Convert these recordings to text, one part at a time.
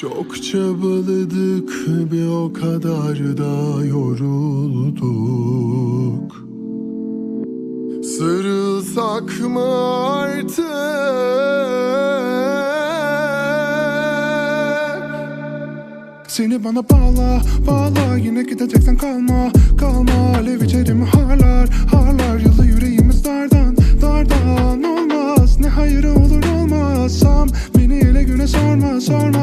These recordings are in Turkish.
Çok çabaladık bir o kadar da yorulduk. Sarılsak mı artık? Seni bana bağla, bağla. Yine gideceksen kalma, kalma. Alev içerimi harlar, harlar. Yılı yüreğimiz dardan, dardan Olmaz, ne hayırı olur olmazsam Beni ele güne sorma, sorma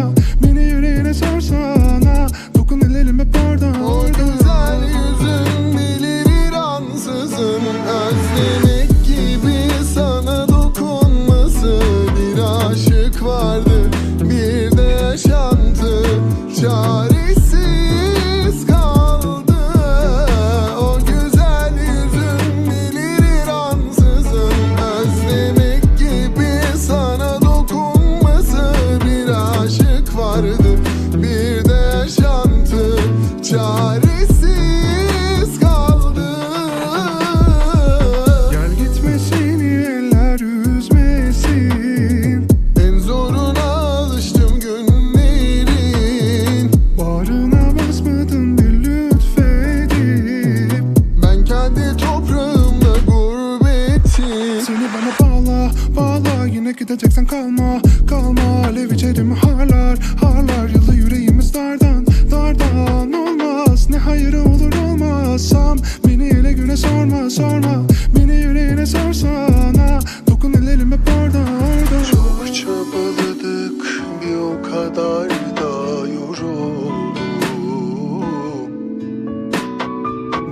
bağla, Yine gideceksen kalma, kalma. Alev içerimi harlar, harlar Yılı yüreğimiz dardan, dardan. Olmaz, ne hayırı olur olmazsam. Beni ele güne sorma, sorma. Beni yüreğine sorsana Dokun ellerim hep orada, orada. Çok çabaladık bir o kadar da yorulduk.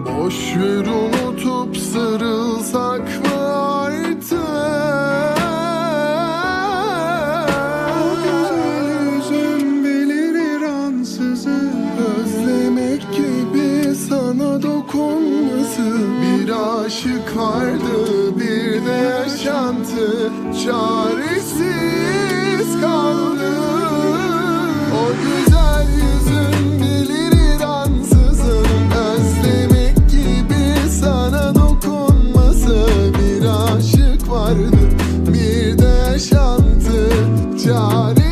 Boş ver unutup sarılsak Özlemek gibi sana dokunması. Bir aşık vardı bir de yaşantı. Çaresiz kaldı. O güzel yüzün bilinir ansızın. Özlemek gibi sana dokunması. Bir aşık vardı bir de yaşantı. Çaresiz